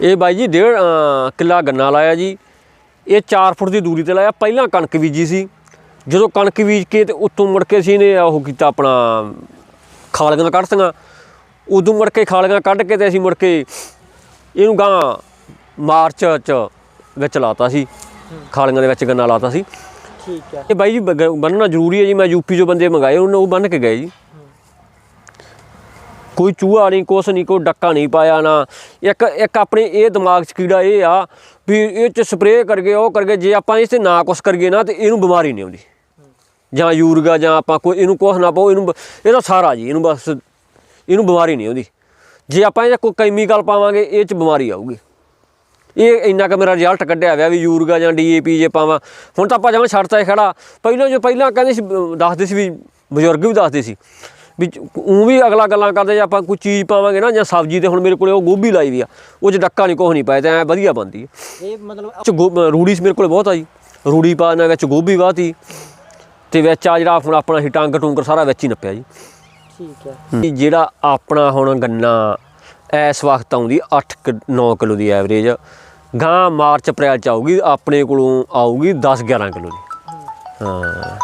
ਇਹ ਬਾਈ ਜੀ ਡੇਢ ਕਿੱਲਾ ਗੰਨਾ ਲਾਇਆ ਜੀ। ਇਹ 4 ਫੁੱਟ ਦੀ ਦੂਰੀ ਤੇ ਲਾਇਆ। ਪਹਿਲਾਂ ਕਣਕ ਬੀਜੀ ਸੀ। ਜਦੋਂ ਕਣਕ ਬੀਜ ਕੇ ਤੇ ਉੱਤੋਂ ਮੁੜ ਕੇ ਸੀ ਨੇ ਉਹ ਕੀਤਾ ਆਪਣਾ ਖਾਲੀਆਂ ਕੱਢਤੀਆਂ। ਉਦੋਂ ਮੁੜ ਕੇ ਖਾਲੀਆਂ ਕੱਢ ਕੇ ਤੇ ਅਸੀਂ ਮੁੜ ਕੇ ਇਹਨੂੰ ਗਾਂ ਮਾਰਚ ਚ ਵਿੱਚ ਲਾਤਾ ਸੀ। ਖਾਲੀਆਂ ਦੇ ਵਿੱਚ ਗੰਨਾ ਲਾਤਾ ਸੀ। ਠੀਕ ਹੈ। ਇਹ ਬਾਈ ਜੀ ਬੰਨਣਾ ਜ਼ਰੂਰੀ ਹੈ ਜੀ। ਮੈਂ ਯੂਪੀ ਚੋਂ ਬੰਦੇ ਮੰਗਾਏ ਉਹਨਾਂ ਉਹ ਬੰਨ ਕੇ ਗਏ ਜੀ। ਕੋਈ ਚੂਹਾ ਨਹੀਂ, ਕੁਛ ਨਹੀਂ, ਕੋਈ ਡੱਕਾ ਨਹੀਂ ਪਾਇਆ ਨਾ। ਇੱਕ ਇੱਕ ਆਪਣੇ ਇਹ ਦਿਮਾਗ 'ਚ ਕੀੜਾ ਇਹ ਆ ਵੀ ਇਹ 'ਚ ਸਪਰੇਅ ਕਰਕੇ, ਉਹ ਕਰਕੇ ਜੇ ਆਪਾਂ ਇਸ ਤੇ ਨਾ ਕੁਛ ਕਰੀਏ ਨਾ ਤੇ ਇਹਨੂੰ ਬਿਮਾਰੀ ਨਹੀਂ ਆਉਂਦੀ। ਜਾਂ ਯੂਰਗਾ ਜਾਂ ਆਪਾਂ ਕੋਈ, ਇਹਨੂੰ ਕੁਛ ਨਾ ਪਾਓ, ਇਹਨੂੰ ਬ- ਇਹਦਾ ਸਾਰਾ ਜੀ, ਇਹਨੂੰ ਬਸ ਇਹਨੂੰ ਬਿਮਾਰੀ ਨਹੀਂ ਆਉਂਦੀ। ਜੇ ਆਪਾਂ ਇਹ ਕੋਈ ਕੈਮੀਕਲ ਪਾਵਾਂਗੇ, ਇਹ 'ਚ ਬਿਮਾਰੀ ਆਊਗੀ। ਇਹ ਇੰਨਾ ਕੁ ਮੇਰਾ ਰਿਜ਼ਲਟ ਕੱਢਿਆ ਹੋਇਆ ਵੀ ਯੂਰਗਾ ਜਾਂ ਡੀਏਪੀ ਜੇ ਪਾਵਾਂ। ਹੁਣ ਤਾਂ ਆਪਾਂ ਜਮਾਂ ਛੱਡਤਾ ਇਹ ਖੜਾ। ਪਹਿਲਾਂ ਜੋ ਪਹਿਲਾਂ ਕਹਿੰਦੇ ਸੀ ਦੱਸਦੇ ਸੀ ਵੀ ਬਜ਼ੁਰਗ ਵੀ ਦੱਸਦੇ ਸੀ ਵੀ ਉਹ ਵੀ ਅਗਲਾ ਗੱਲਾਂ ਕਰਦੇ ਜੇ ਆਪਾਂ ਕੋਈ ਚੀਜ਼ ਪਾਵਾਂਗੇ ਨਾ ਜਾਂ ਸਬਜ਼ੀ ਤੇ ਹੁਣ ਮੇਰੇ ਕੋਲੇ ਉਹ ਗੋਭੀ ਲਾਈ ਵੀ ਆ ਉਹ 'ਚ ਡੱਕਾ ਨਹੀਂ ਕੁਛ ਨਹੀਂ ਪਾਇਆ ਤੇ ਐ ਵਧੀਆ ਬਣਦੀ ਹੈ ਇਹ ਮਤਲਬ ਚ ਗੋ- ਅਹ ਰੂੜੀ ਸੀ ਮੇਰੇ ਕੋਲੇ ਬਹੁਤ ਆ ਜੀ ਰੂੜੀ ਪਾ ਨਾ ਵਿੱਚ ਗੋਭੀ ਵਾਤੀ ਤੇ ਵਿੱਚ ਆ ਜਿਹੜਾ ਹੁਣ ਆਪਣਾ ਹੀ ਟੰਗ ਟੁੰਗਰ ਸਾਰਾ ਵਿੱਚ ਹੀ ਨੱਪਿਆ ਜੀ। ਠੀਕ ਹੈ। ਜਿਹੜਾ ਆਪਣਾ ਹੁਣ ਗੰਨਾ ਇਸ ਵਕਤ ਆਉਂਦੀ 8 9 ਕਿਲੋ ਦੀ ਐਵਰੇਜ ਗਾਂ ਮਾਰਚ ਅਪ੍ਰੈਲ ਚ ਆਊਗੀ ਆਪਣੇ ਕੋਲੋਂ ਆਊਗੀ 10 11 ਕਿਲੋ ਦੀ। ਹਾਂ।